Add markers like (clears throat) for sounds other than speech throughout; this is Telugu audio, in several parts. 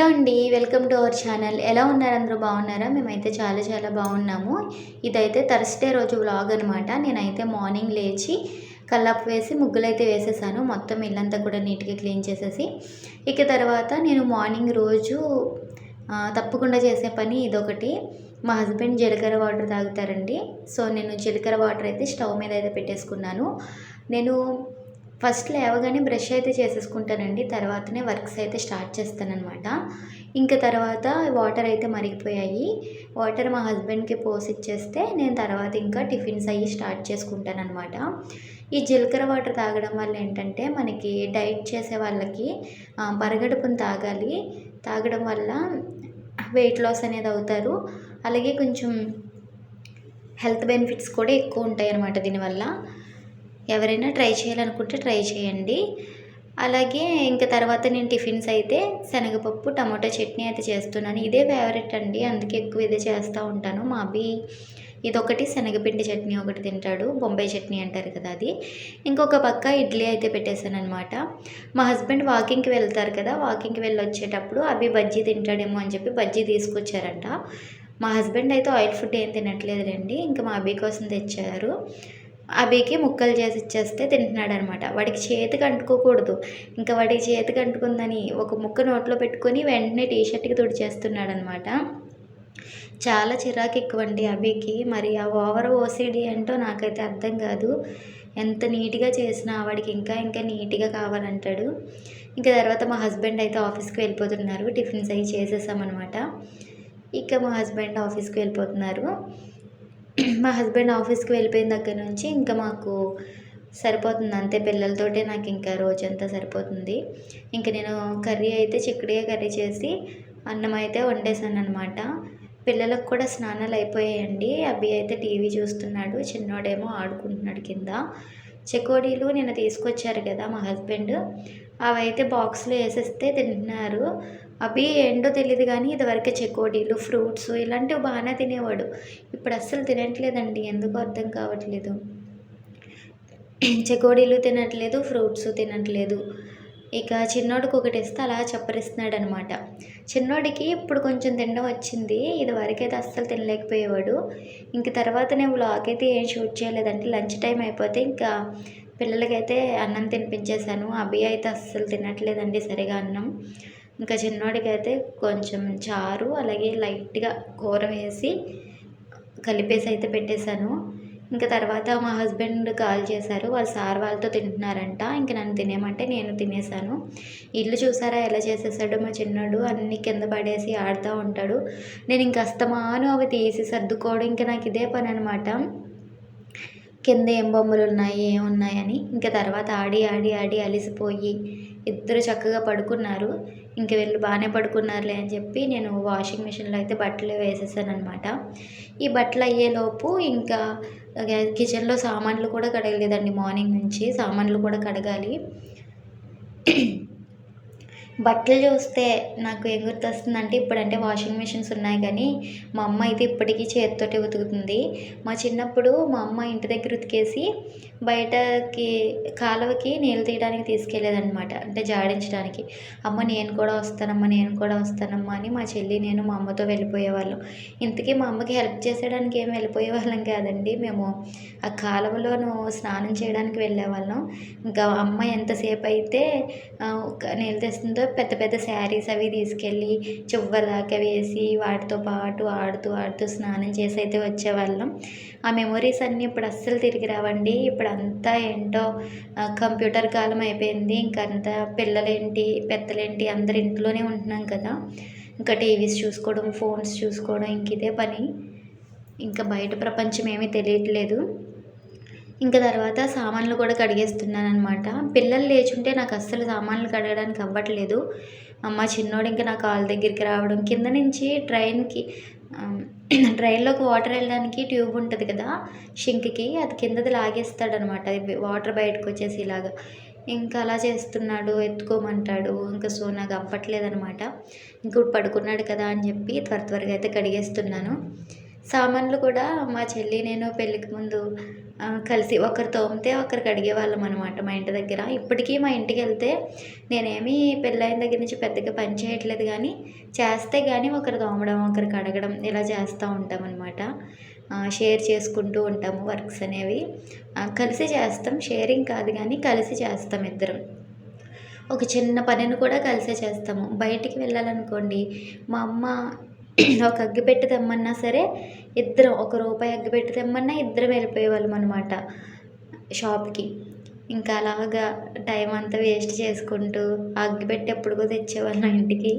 హలో అండి వెల్కమ్ టు అవర్ ఛానల్. ఎలా ఉన్నారు అందరూ? బాగున్నారా? మేమైతే చాలా చాలా బాగున్నాము. ఇదైతే థర్స్డే రోజు వ్లాగ్ అనమాట నేనైతే మార్నింగ్ లేచి కల్లాపు వేసి ముగ్గులైతే వేసేసాను. మొత్తం ఇల్లంతా కూడా నీట్గా క్లీన్ చేసేసి. ఇక తర్వాత నేను మార్నింగ్ రోజు తప్పకుండా చేసే పని ఇదొకటి. మా హస్బెండ్ జీలకర్ర వాటర్ తాగుతారండి. సో నేను జీలకర్ర వాటర్ అయితే స్టవ్ మీద అయితే పెట్టేసుకున్నాను. నేను ఫస్ట్ లేవగానే బ్రష్ అయితే చేసేసుకుంటానండి. తర్వాతనే వర్క్స్ అయితే స్టార్ట్ చేస్తానన్నమాట. ఇంకా తర్వాత వాటర్ అయితే మరిగిపోయాయి. వాటర్ మా హస్బెండ్కి పోసి ఇచ్చేస్తే నేను తర్వాత ఇంకా టిఫిన్స్ అయ్యి స్టార్ట్ చేసుకుంటానమాట ఈ జీలకర్ర వాటర్ తాగడం వల్ల ఏంటంటే మనకి డైట్ చేసే వాళ్ళకి పరగడుపును తాగాలి. తాగడం వల్ల వెయిట్ లాస్ అనేది అవుతారు. అలాగే కొంచెం హెల్త్ బెనిఫిట్స్ కూడా ఎక్కువ ఉంటాయి అన్నమాట దీనివల్ల. ఎవరైనా ట్రై చేయాలనుకుంటే ట్రై చేయండి. అలాగే ఇంకా తర్వాత నేను టిఫిన్స్ అయితే శనగపప్పు టమాటో చట్నీ అయితే చేస్తున్నాను. ఇదే ఫేవరెట్ అండి. అందుకే ఎక్కువ ఇదే చేస్తూ ఉంటాను. మా అబ్బి ఇదొకటి శనగపిండి చట్నీ ఒకటి తింటాడు. బొంబాయి చట్నీ అంటారు కదా అది. ఇంకొక పక్క ఇడ్లీ అయితే పెట్టేశాను అనమాట మా హస్బెండ్ వాకింగ్కి వెళ్తారు కదా వాకింగ్కి వెళ్ళి వచ్చేటప్పుడు అవి బజ్జీ తింటాడేమో అని చెప్పి బజ్జీ తీసుకొచ్చారంట. మా హస్బెండ్ అయితే ఆయిల్ ఫుడ్ ఏం తినట్లేదులేండి. ఇంకా మా అబ్బి కోసం తెచ్చారు. అభికి ముక్కలు చేసి ఇచ్చేస్తే తింటున్నాడు అనమాట వాడికి చేతికి అంటుకోకూడదు. ఇంకా వాడికి చేతికి అంటుకుందని ఒక ముక్క నోట్లో పెట్టుకొని వెంటనే టీ షర్ట్కి తుడిచేస్తున్నాడు అనమాట చాలా చిరాకు ఎక్కువ అండి అభికి. మరి ఆ ఓవర్ ఓసిడి ఏంటో నాకైతే అర్థం కాదు. ఎంత నీట్గా చేసినా వాడికి ఇంకా ఇంకా నీట్గా కావాలంటాడు. ఇంకా తర్వాత మా హస్బెండ్ అయితే ఆఫీస్కి వెళ్ళిపోతున్నారు. టిఫిన్స్ అవి చేసేసామన్నమాట ఇక మా హస్బెండ్ ఆఫీస్కి వెళ్ళిపోతున్నారు. మా హస్బెండ్ ఆఫీస్కి వెళ్ళిపోయిన దగ్గర నుంచి ఇంకా మాకు సరిపోతుంది అంతే. పిల్లలతోటే నాకు ఇంకా రోజంతా సరిపోతుంది. ఇంకా నేను కర్రీ అయితే చిక్కుడుగా కర్రీ చేసి అన్నం అయితే వండేసాను అనమాట పిల్లలకు కూడా స్నానాలు అయిపోయాయండి. అబ్బి అయితే టీవీ చూస్తున్నాడు. చిన్నోడేమో ఆడుకుంటున్నాడు కింద. చెకోడీలు నిన్న తీసుకొచ్చారు కదా మా హస్బెండ్. అవైతే బాక్స్లో వేసేస్తే తింటున్నారు. అవి ఏంటో తెలియదు కానీ ఇదివరకు చెకోడీలు ఫ్రూట్స్ ఇలాంటివి బాగానే తినేవాడు. ఇప్పుడు అస్సలు తినట్లేదండి ఎందుకు అర్థం కావట్లేదు. చెకోడీలు తినట్లేదు ఫ్రూట్స్ తినట్లేదు. ఇక చిన్నోడికి ఒకటి ఇస్తే అలా చప్పరిస్తున్నాడు అనమాట చిన్నోడికి ఇప్పుడు కొంచెం తినడం వచ్చింది ఇది వరకైతే అస్సలు తినలేకపోయేవాడు. ఇంక తర్వాత నేను వ్లాగ్ అయితే ఏం షూట్ చేయలేదంటే లంచ్ టైం అయిపోతే ఇంకా పిల్లలకైతే అన్నం తినిపించేశాను. అభి అయితే అస్సలు తినట్లేదండి సరిగా అన్నం. ఇంకా చిన్నోడికైతే కొంచెం చారు అలాగే లైట్గా కూర వేసి కలిపేసి అయితే పెట్టేశాను. ఇంకా తర్వాత మా హస్బెండ్ కాల్ చేశారు. వాళ్ళ సార్ వాళ్ళతో తింటున్నారంట. ఇంక నన్ను తినేమంటే నేను తినేసాను ఇల్లు చూసారా? ఎలా చేసేసాడో మా చిన్నాడు? అన్ని కింద పడేసి ఆడుతూ ఉంటాడు. నేను ఇంక అస్తమాను అవి తీసి సర్దుకోవడం ఇంకా నాకు ఇదే పని అనమాట కింద ఏం బొమ్మలు ఉన్నాయి? ఏమున్నాయని ఇంకా తర్వాత ఆడి ఆడి ఆడి అలిసిపోయి ఇద్దరు చక్కగా పడుకున్నారు. ఇంక వీళ్ళు బాగానే పడుకున్నారులే అని చెప్పి నేను వాషింగ్ మిషన్లో అయితే బట్టలు వేసేసాను అనమాట ఈ బట్టలు అయ్యేలోపు ఇంకా కిచెన్లో సామాన్లు కూడా కడగలేదండి మార్నింగ్ నుంచి సామాన్లు కూడా కడగాలి. బట్టలు చూస్తే నాకు ఏం గుర్తొస్తుందంటే ఇప్పుడంటే వాషింగ్ మిషన్స్ ఉన్నాయి కానీ మా అమ్మ అయితే ఇప్పటికీ చేతితోటి ఉతుకుతుంది. మా చిన్నప్పుడు మా అమ్మ ఇంటి దగ్గర ఉతికేసి బయటకి కాలువకి నీళ్ళు తీయడానికి తీసుకెళ్ళేదన్నమాట అంటే జాడించడానికి. అమ్మ నేను కూడా వస్తానమ్మా నేను కూడా వస్తానమ్మా అని మా చెల్లి నేను మా అమ్మతో వెళ్ళిపోయేవాళ్ళం. ఇంతకీ మా అమ్మకి హెల్ప్ చేసేయడానికి ఏం వెళ్ళిపోయే వాళ్ళం కాదండి. మేము ఆ కాలువలోను స్నానం చేయడానికి వెళ్ళేవాళ్ళం. ఇంకా అమ్మ ఎంతసేపు అయితే నీళ్ళు తెస్తుందో పెద్ద పెద్ద శారీస్ అవి తీసుకెళ్ళి చివరి దాకా వేసి వాటితో పాటు ఆడుతూ ఆడుతూ స్నానం చేసి అయితే వచ్చేవాళ్ళం. ఆ మెమొరీస్ అన్నీ ఇప్పుడు అస్సలు తిరిగి రావండి. ఇప్పుడు అంతా ఏంటో కంప్యూటర్ కాలం అయిపోయింది. ఇంకంతా పిల్లలేంటి పెద్దలేంటి అందరు ఇంట్లోనే ఉంటున్నాం కదా. ఇంకా టీవీస్ చూసుకోవడం ఫోన్స్ చూసుకోవడం ఇంక ఇదే పని. ఇంకా బయట ప్రపంచం ఏమీ తెలియట్లేదు. ఇంకా తర్వాత సామాన్లు కూడా కడిగేస్తున్నాను అనమాట పిల్లలు లేచుంటే నాకు అస్సలు సామాన్లు కడగడానికి అవ్వట్లేదు. అమ్మ చిన్నోడు ఇంకా నా కాళ్ళ దగ్గరికి రావడం కింద నుంచి ట్రైన్కి (clears throat) ట్రైన్లోకి వాటర్ వెళ్ళడానికి ట్యూబ్ ఉంటుంది కదా షింక్కి అది కిందది లాగేస్తాడనమాట అది వాటర్ బయటకు వచ్చేసి ఇలాగా. ఇంకా అలా చేస్తున్నాడు ఎత్తుకోమంటాడు ఇంకా సో నాకు అవ్వట్లేదనమాట ఇంకోటి పడుకున్నాడు కదా అని చెప్పి త్వర త్వరగా అయితే కడిగేస్తున్నాను. సామాన్లు కూడా మా చెల్లి నేను పెళ్ళికి ముందు కలిసి ఒకరు తోమితే ఒకరికి అడిగేవాళ్ళం అనమాట మా ఇంటి దగ్గర. ఇప్పటికీ మా ఇంటికి వెళ్తే నేనేమి పెళ్ళైన దగ్గర నుంచి పెద్దగా పని చేయట్లేదు కానీ చేస్తే కానీ ఒకరు తోమడం ఒకరికి అడగడం ఇలా చేస్తూ ఉంటాం అనమాట షేర్ చేసుకుంటూ ఉంటాము వర్క్స్ అనేవి. కలిసి చేస్తాం షేరింగ్ కాదు కానీ కలిసి చేస్తాం ఇద్దరం. ఒక చిన్న పనిని కూడా కలిసే చేస్తాము. బయటికి వెళ్ళాలనుకోండి మా అమ్మ ఒక అగ్గిపెట్టి తెమ్మన్నా సరే ఇద్దరం ఒక రూపాయి అగ్గిపెట్టి తెమ్మన్నా ఇద్దరం వెళ్ళిపోయేవాళ్ళం అనమాట షాప్కి. ఇంకా అలాగా టైం అంతా వేస్ట్ చేసుకుంటూ ఆ అగ్గిపెట్టి ఎప్పుడుకో తెచ్చేవాళ్ళం ఇంటికి.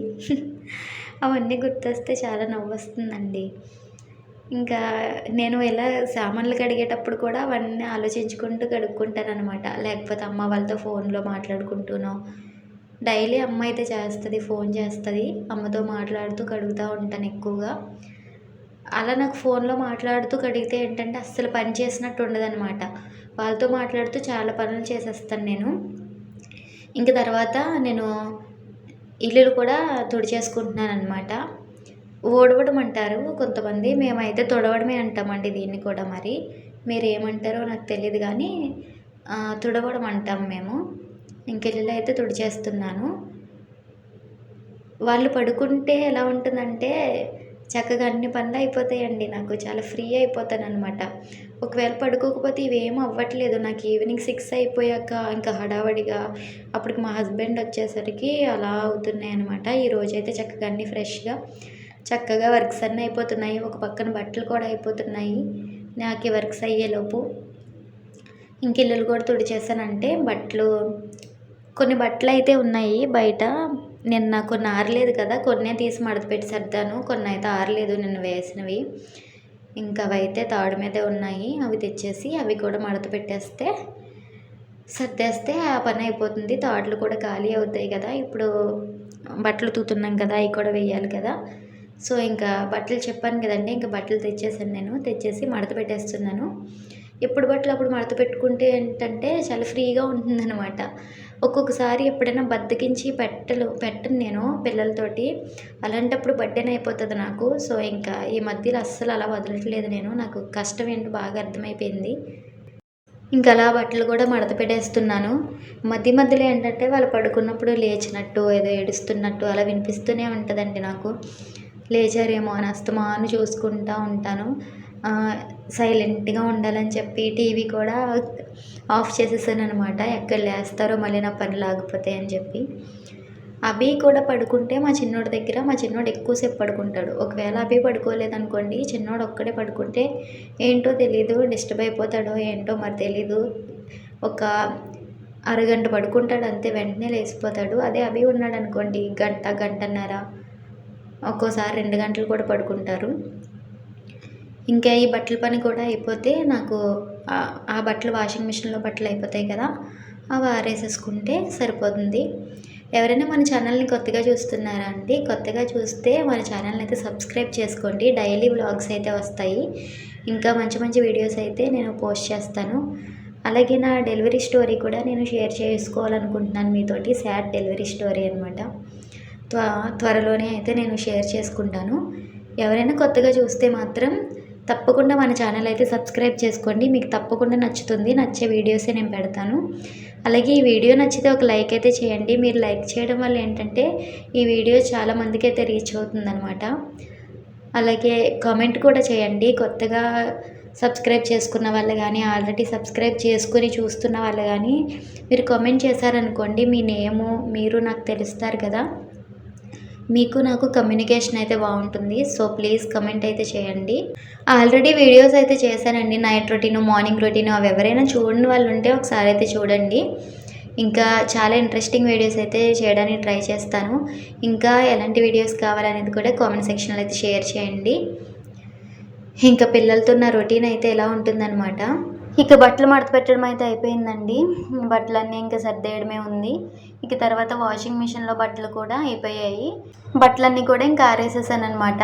అవన్నీ గుర్తొస్తే చాలా నవ్వు వస్తుందండి ఇంకా నేను ఇలా సామాన్లు కడిగేటప్పుడు కూడా అవన్నీ ఆలోచించుకుంటూ కడుక్కుంటాను అనమాట లేకపోతే అమ్మ వాళ్ళతో ఫోన్లో మాట్లాడుకుంటూనో డైలీ అమ్మ అయితే చేస్తుంది ఫోన్ చేస్తుంది. అమ్మతో మాట్లాడుతూ కడుగుతూ ఉంటాను ఎక్కువగా. అలా నాకు ఫోన్లో మాట్లాడుతూ కడిగితే ఏంటంటే అస్సలు పని చేసినట్టు ఉండదన్నమాట. వాళ్ళతో మాట్లాడుతూ చాలా పనులు చేసేస్తాను నేను. ఇంక తర్వాత నేను ఇల్లులు కూడా తుడిచేసుకుంటున్నాను అనమాట ఓడవడం అంటారు కొంతమంది. మేమైతే తుడవడమే అంటామండి దీన్ని కూడా మరి. మీరు ఏమంటారో నాకు తెలియదు కానీ తుడవడం అంటాం మేము. ఇంకెళ్ళిలో అయితే తుడిచేస్తున్నాను. వాళ్ళు పడుకుంటే ఎలా ఉంటుందంటే చక్కగా అన్ని పనులు అయిపోతాయండి. నాకు చాలా ఫ్రీ అయిపోతాను అనమాట ఒకవేళ పడుకోకపోతే ఇవేం అవ్వట్లేదు. నాకు ఈవినింగ్ సిక్స్ అయిపోయాక ఇంకా హడావడిగా అప్పటికి మా హస్బెండ్ వచ్చేసరికి అలా అవుతున్నాయి అనమాట ఈరోజు అయితే చక్కగా అన్ని ఫ్రెష్గా చక్కగా వర్క్స్ అన్నీ అయిపోతున్నాయి. ఒక పక్కన బట్టలు కూడా అయిపోతున్నాయి. నాకు ఈ వర్క్స్ అయ్యేలోపు. ఇంక ఇల్లులు కూడా తుడిచేసానంటే బట్టలు కొన్ని బట్టలు అయితే ఉన్నాయి బయట. నిన్న కొన్ని ఆరలేదు కదా కొన్నే తీసి మడత పెట్టి సర్దాను. కొన్ని అయితే ఆరలేదు నిన్న వేసినవి. ఇంకా అవి అయితే తాడు మీదే ఉన్నాయి అవి తెచ్చేసి అవి కూడా మడత పెట్టేస్తే సర్దేస్తే ఆ పని అయిపోతుంది. తాడులు కూడా ఖాళీ అవుతాయి కదా. ఇప్పుడు బట్టలు తూతున్నాం కదా అవి కూడా వేయాలి కదా. సో ఇంకా బట్టలు చెప్పాను కదండి ఇంకా బట్టలు తెచ్చేసాను నేను. తెచ్చేసి మడత పెట్టేస్తున్నాను. ఎప్పుడు బట్టలు అప్పుడు మడత పెట్టుకుంటే ఏంటంటే చాలా ఫ్రీగా ఉంటుందన్నమాట. ఒక్కొక్కసారి ఎప్పుడైనా బద్దకించి పెట్టలు పెట్టను నేను పిల్లలతోటి. అలాంటప్పుడు బర్త్డేన్ అయిపోతుంది నాకు. సో ఇంకా ఈ మధ్యలో అస్సలు అలా వదలట్లేదు నేను. నాకు కష్టం ఏంటో బాగా అర్థమైపోయింది. ఇంకా అలా బట్టలు కూడా మడత పెట్టేస్తున్నాను. మధ్య మధ్యలో ఏంటంటే వాళ్ళు పడుకున్నప్పుడు లేచినట్టు ఏదో ఏడుస్తున్నట్టు అలా వినిపిస్తూనే ఉంటుందండి నాకు. లేచారేమో అని అస్తమాను చూసుకుంటూ ఉంటాను. సైలెంట్గా ఉండాలని చెప్పి టీవీ కూడా ఆఫ్ చేసేసాను అనమాట ఎక్కడ లేస్తారో మళ్ళీ నా పనులు ఆగిపోతాయి అని చెప్పి. అభి కూడా పడుకుంటే మా చిన్నోడి దగ్గర మా చిన్నోడు ఎక్కువసేపు పడుకుంటాడు. ఒకవేళ అభి పడుకోలేదనుకోండి చిన్నోడు ఒక్కడే పడుకుంటే ఏంటో తెలీదు డిస్టర్బ్ అయిపోతాడో ఏంటో మరి తెలీదు. ఒక అరగంట పడుకుంటాడు అంతే వెంటనే లేచిపోతాడు. అదే అభి ఉన్నాడు అనుకోండి గంట గంటన్నర ఒక్కోసారి రెండు గంటలు కూడా పడుకుంటారు. ఇంకా ఈ బట్టల పని కూడా అయిపోతే నాకు ఆ- బట్టలు వాషింగ్ మిషన్లో బట్టలు అయిపోతాయి కదా అవి ఆరేసేసుకుంటే సరిపోతుంది. ఎవరైనా మన ఛానల్ని కొత్తగా చూస్తున్నారా అండి? కొత్తగా చూస్తే మన ఛానల్ని అయితే సబ్స్క్రైబ్ చేసుకోండి. డైలీ వ్లాగ్స్ అయితే వస్తాయి. ఇంకా మంచి మంచి వీడియోస్ అయితే నేను పోస్ట్ చేస్తాను. అలాగే నా డెలివరీ స్టోరీ కూడా నేను షేర్ చేసుకోవాలనుకుంటున్నాను మీతోటి. సాడ్ డెలివరీ స్టోరీ అనమాట త్వ త్వరలోనే అయితే నేను షేర్ చేసుకుంటాను. ఎవరైనా కొత్తగా చూస్తే మాత్రం తప్పకుండా మన ఛానల్ అయితే సబ్స్క్రైబ్ చేసుకోండి. మీకు తప్పకుండా నచ్చుతుంది. నచ్చే వీడియోసే నేను పెడతాను. అలాగే ఈ వీడియో నచ్చితే ఒక లైక్ అయితే చేయండి. మీరు లైక్ చేయడం వల్ల ఏంటంటే ఈ వీడియో చాలా మందికి అయితే రీచ్ అవుతుందన్నమాట. అలాగే కామెంట్ కూడా చేయండి. కొత్తగా సబ్స్క్రైబ్ చేసుకున్న వాళ్ళు కానీ ఆల్రెడీ సబ్స్క్రైబ్ చేసుకుని చూస్తున్న వాళ్ళు కానీ మీరు కామెంట్ చేశారనుకోండి మీ నేము మీరు నాకు తెలుస్తారు కదా. మీకు నాకు కమ్యూనికేషన్ అయితే బాగుంటుంది సో ప్లీజ్ కమెంట్ అయితే చేయండి. ఆల్రెడీ వీడియోస్ అయితే చేశానండి నైట్ రొటీన్ మార్నింగ్ రొటీన్ అవి ఎవరైనా చూడని వాళ్ళు ఉంటే ఒకసారి అయితే చూడండి. ఇంకా చాలా ఇంట్రెస్టింగ్ వీడియోస్ అయితే చేయడానికి ట్రై చేస్తాను. ఇంకా ఎలాంటి వీడియోస్ కావాలనేది కూడా కామెంట్ సెక్షన్లో అయితే షేర్ చేయండి. ఇంకా పిల్లలతో నా రొటీన్ అయితే ఎలా ఉంటుందన్నమాట. ఇక బట్టలు మడత పెట్టడం అయితే అయిపోయిందండి. బట్టలన్నీ ఇంకా సర్దేయడమే ఉంది. ఇక తర్వాత వాషింగ్ మిషన్లో బట్టలు కూడా అయిపోయాయి. బట్టలన్నీ కూడా ఇంకా ఆరేసేసాను అనమాట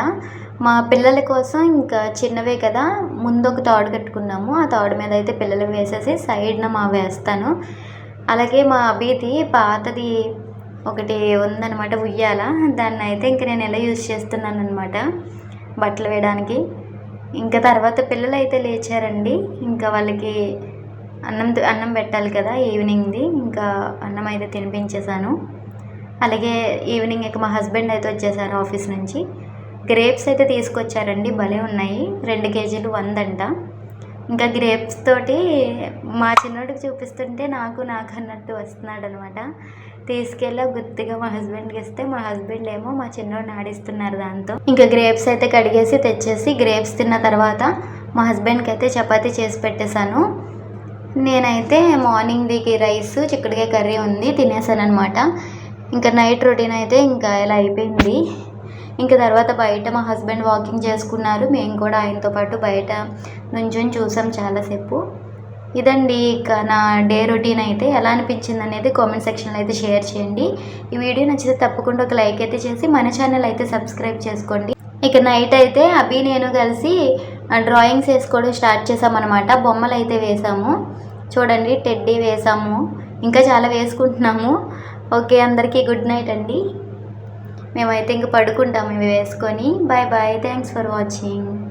మా పిల్లల కోసం ఇంకా చిన్నవే కదా ముందు ఒక తాడు కట్టుకున్నాము. ఆ తాడు మీద అయితే పిల్లలు వేసేసి సైడ్న మా వేస్తాను. అలాగే మా అభిది పాతది ఒకటి ఉందన్నమాట ఉయ్యాల. దాన్ని అయితే ఇంక నేను ఎలా యూజ్ చేస్తున్నాను అనమాట బట్టలు వేయడానికి. ఇంకా తర్వాత పిల్లలు అయితే లేచారండి. ఇంకా వాళ్ళకి అన్నం అన్నం పెట్టాలి కదా ఈవినింగ్ది. ఇంకా అన్నం అయితే తినిపించేశాను. అలాగే ఈవినింగ్ ఇక మా హస్బెండ్ అయితే వచ్చేసారు ఆఫీస్ నుంచి. గ్రేప్స్ అయితే తీసుకొచ్చారండి. భలే ఉన్నాయి. రెండు కేజీలు వందంట. ఇంకా గ్రేప్స్ తోటి మా చిన్నోడికి చూపిస్తుంటే నాకు నాకు అన్నట్టు వస్తున్నాడు అనమాట తీసుకెళ్ళి గుర్తుగా మా హస్బెండ్కి ఇస్తే మా హస్బెండ్ ఏమో మా చిన్నోడిని ఆడిస్తున్నారు దాంతో. ఇంకా గ్రేప్స్ అయితే కడిగేసి తెచ్చేసి గ్రేప్స్ తిన్న తర్వాత మా హస్బెండ్కి అయితే చపాతీ చేసి పెట్టేశాను. నేనైతే మార్నింగ్దికి రైస్ చిక్కుడుకాయ కర్రీ ఉంది తినేసాను అనమాట ఇంకా నైట్ రొటీన్ అయితే ఇంకా ఇలా అయిపోయింది. ఇంకా తర్వాత బయట మా హస్బెండ్ వాకింగ్ చేసుకున్నారు. మేము కూడా ఆయనతో పాటు బయట నుంచొని చూసాం చాలాసేపు. ఇదండి ఇక నా డే రొటీన్ అయితే ఎలా అనిపించింది అనేది కామెంట్ సెక్షన్లో అయితే షేర్ చేయండి. ఈ వీడియో నచ్చితే తప్పకుండా ఒక లైక్ అయితే చేసి మన ఛానల్ అయితే సబ్స్క్రైబ్ చేసుకోండి. ఇక నైట్ అయితే అభి నేను కలిసి డ్రాయింగ్స్ వేసుకోవడం స్టార్ట్ చేసామన్నమాట. బొమ్మలు అయితే వేసాము. చూడండి టెడ్డీ వేసాము. ఇంకా చాలా వేసుకుంటున్నాము. ఓకే అందరికీ గుడ్ నైట్ అండి. మేమైతే ఇంక పడుకుంటాము ఇవి వేసుకొని. Bye bye. Thanks for watching.